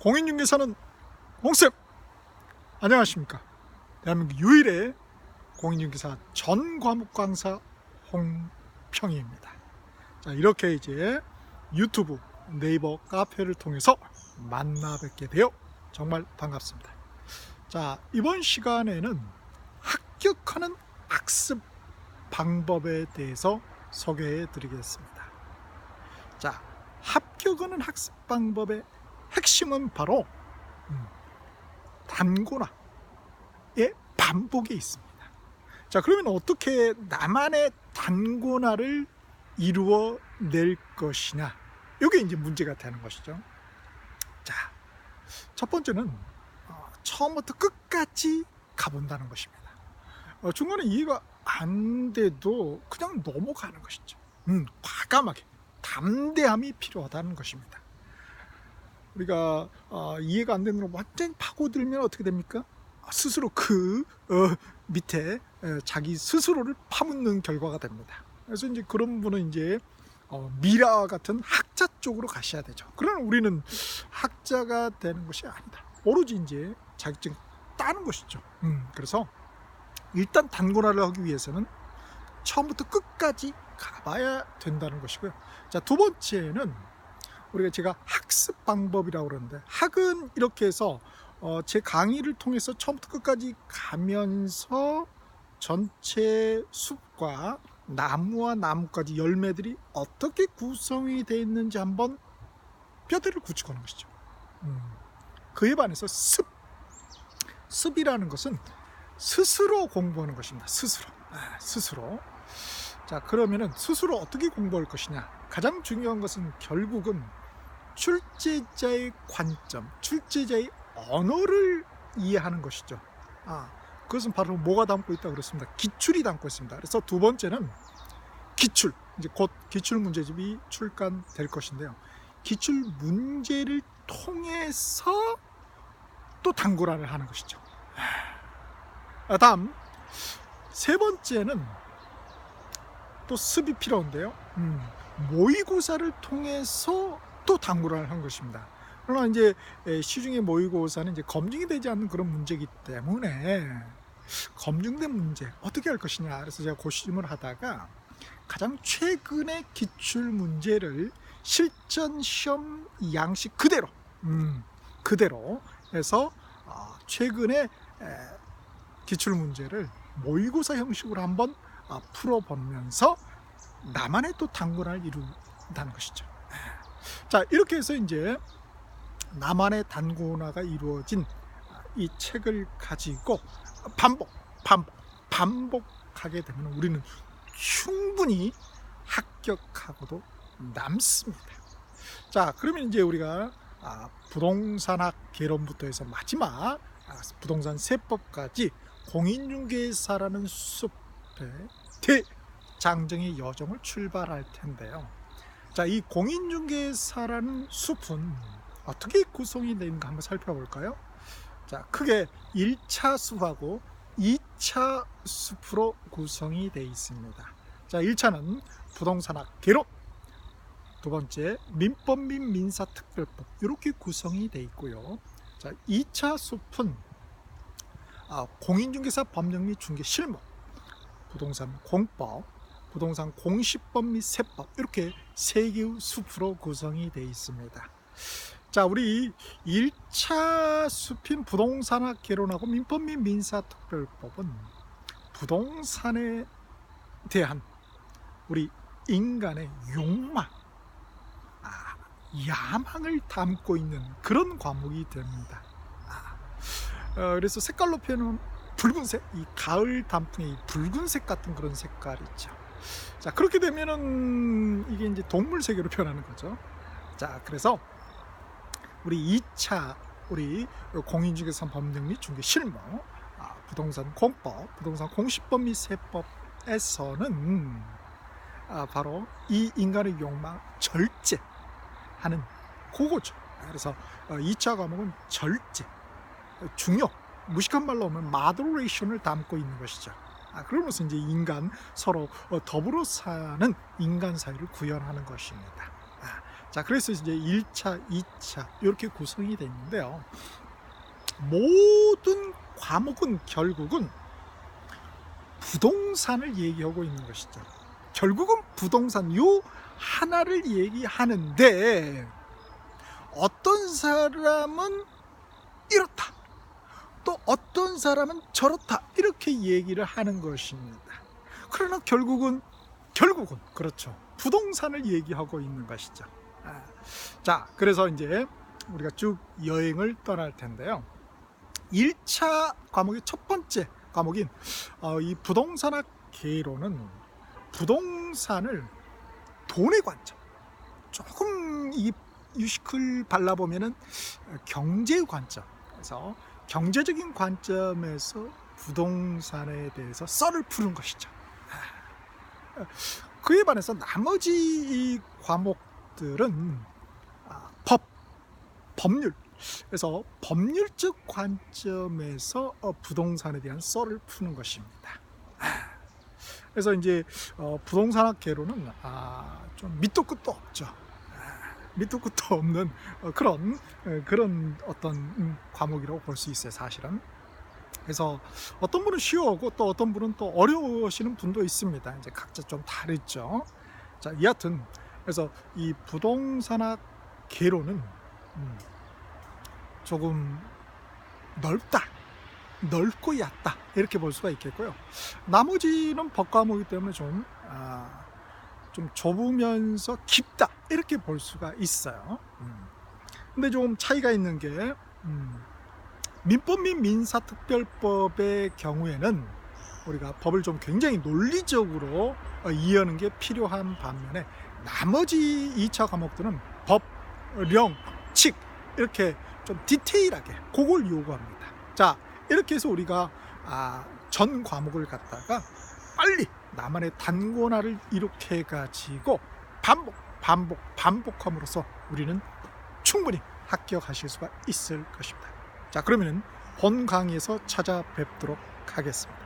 공인중개사는 홍쌤 안녕하십니까? 대한민국 유일의 공인중개사 전 과목 강사 홍평희입니다. 자 이렇게 이제 유튜브 네이버 카페를 통해서 만나 뵙게 되어 정말 반갑습니다. 자 이번 시간에는 합격하는 학습 방법에 대해서 소개해 드리겠습니다. 자 합격하는 학습 방법의 핵심은 바로 음, 단고나의 반복에 있습니다. 자, 그러면 어떻게 나만의 단고나를 이루어낼 것이냐? 이게 이제 문제가 되는 것이죠. 자, 첫 번째는 어, 처음부터 끝까지 가본다는 것입니다. 어, 중간에 이해가 안 돼도 그냥 넘어가는 것이죠. 음, 과감하게 담대함이 필요하다는 것입니다. 우리가 어, 이해가 안 되는 걸 완전히 파고들면 어떻게 됩니까? 아, 스스로 그 어, 밑에 에, 자기 스스로를 파묻는 결과가 됩니다. 그래서 이제 그런 분은 이제 어, 미라 같은 학자 쪽으로 가셔야 되죠. 그러나 우리는 학자가 되는 것이 아니다. 오로지 이제 자격증 따는 것이죠. 음, 그래서 일단 단고나를 하기 위해서는 처음부터 끝까지 가봐야 된다는 것이고요. 자, 두 번째는 우리가 제가 학습 방법이라고 그러는데 학은 이렇게 해서 어, 제 강의를 통해서 처음부터 끝까지 가면서 전체 숲과 나무와 나무까지 열매들이 어떻게 구성이 되어 있는지 한번 뼈대를 굳히고는 것이죠. 음. 그에 반해서 습 습이라는 것은 스스로 공부하는 것입니다. 스스로 아, 스스로 자 그러면은 스스로 어떻게 공부할 것이냐 가장 중요한 것은 결국은 출제자의 관점, 출제자의 언어를 이해하는 것이죠. 아, 그것은 바로 뭐가 담고 있다 그랬습니다. 기출이 담고 있습니다. 그래서 두 번째는 기출, 이제 곧 기출 문제집이 출간될 것인데요. 기출 문제를 통해서 또 당구라를 하는 것이죠. 아, 다음 세 번째는 또 습이 필요한데요. 음, 모의고사를 통해서 또 당구를 한 것입니다. 그러나 이제 시중의 모의고사는 이제 검증이 되지 않는 그런 문제이기 때문에 검증된 문제 어떻게 할 것이냐 그래서 제가 고심을 하다가 가장 최근의 기출 문제를 실전 시험 양식 그대로 음, 그대로 해서 어, 최근에 기출 문제를 모의고사 형식으로 한번 어, 풀어보면서 나만의 또 당근을 이룬다는 것이죠. 자 이렇게 해서 이제 나만의 단고나가 이루어진 이 책을 가지고 반복 반복 반복하게 되면 우리는 충분히 합격하고도 남습니다. 자 그러면 이제 우리가 아, 부동산학 개론부터 해서 마지막 아, 부동산 세법까지 공인중개사라는 숲의 대장정의 여정을 출발할 텐데요. 자, 이 공인중개사라는 숲은 어떻게 구성이 되는가 한번 살펴볼까요? 자, 크게 1차 숲하고 2차 숲으로 구성이 되어 있습니다. 자, 1차는 부동산학 개론, 두 번째 민법 및 민사특별법 이렇게 구성이 되어 있고요. 자, 2차 숲은 아, 공인중개사 법령 및 중개 실무, 부동산 공법, 부동산 공시법 및 세법 이렇게 세 개의 숲으로 구성이 되어 있습니다. 자, 우리 1차 숲인 부동산학 개론하고 민법 및 민사특별법은 부동산에 대한 우리 인간의 욕망, 아, 야망을 담고 있는 그런 과목이 됩니다. 아, 어, 그래서 색깔로 표현하면 붉은색, 이 가을 단풍의 이 붉은색 같은 그런 색깔 있죠. 자 그렇게 되면은 이게 이제 동물 세계로 변하는 거죠. 자 그래서 우리 2차 우리 공인중개사 법령 및 중개 실무 아, 부동산 공법 부동산 공시법 및 세법에서는 아, 바로 이 인간의 욕망 절제하는 그거죠. 그래서 2차 과목은 절제 중요 무식한 말로 하면 마더레이션을 담고 있는 것이죠. 아, 그러면서 이제 인간 서로 어, 더불어 사는 인간 사회를 구현하는 것입니다. 아, 자, 그래서 이제 1차, 2차 이렇게 구성이 되어 있는데요. 모든 과목은 결국은 부동산을 얘기하고 있는 것이죠. 결국은 부동산 요 하나를 얘기하는데 어떤 사람은 이렇다. 또 어떤 사람은 저렇다. 이렇게 얘기를 하는 것입니다. 그러나 결국은 결국은 그렇죠. 부동산을 얘기하고 있는 것이죠. 아, 자, 그래서 이제 우리가 쭉 여행을 떠날 텐데요. 1차 과목의 첫 번째 과목인 어, 이 부동산학 개론은 부동산을 돈의 관점 조금 이 유식을 발라보면은 경제 관점 그래서 경제적인 관점에서 부동산에 대해서 썰을 푸는 것이죠. 아, 그에 반해서 나머지 이 과목들은 아, 법, 법률 그래서 법률적 관점에서 어, 부동산에 대한 썰을 푸는 것입니다. 아, 그래서 이제 어, 부동산학 개론은 아, 좀 밑도 끝도 없죠. 아, 밑도 끝도 없는 어, 그런 어, 그런 어떤 음, 과목이라고 볼 수 있어요, 사실은. 그래서 어떤 분은 쉬워하고 또 어떤 분은 또 어려우시는 분도 있습니다. 이제 각자 좀 다르죠. 자, 여하튼 그래서 이 부동산학 개론은 음, 조금 넓다. 넓고 얕다. 이렇게 볼 수가 있겠고요. 나머지는 법 과목이기 때문에 좀, 아, 좀 좁으면서 깊다. 이렇게 볼 수가 있어요. 음. 근데 좀 차이가 있는 게, 음, 민법 및 민사특별법의 경우에는 우리가 법을 좀 굉장히 논리적으로 어, 이해하는 게 필요한 반면에 나머지 2차 과목들은 법, 령, 칙 이렇게 좀 디테일하게 그걸 요구합니다. 자 이렇게 해서 우리가 아, 전 과목을 갖다가 빨리 나만의 단권화를 이렇게 가지고 반복 반복 반복함으로써 우리는 충분히 합격하실 수가 있을 것입니다. 자 그러면은 본 강의에서 찾아뵙도록 하겠습니다.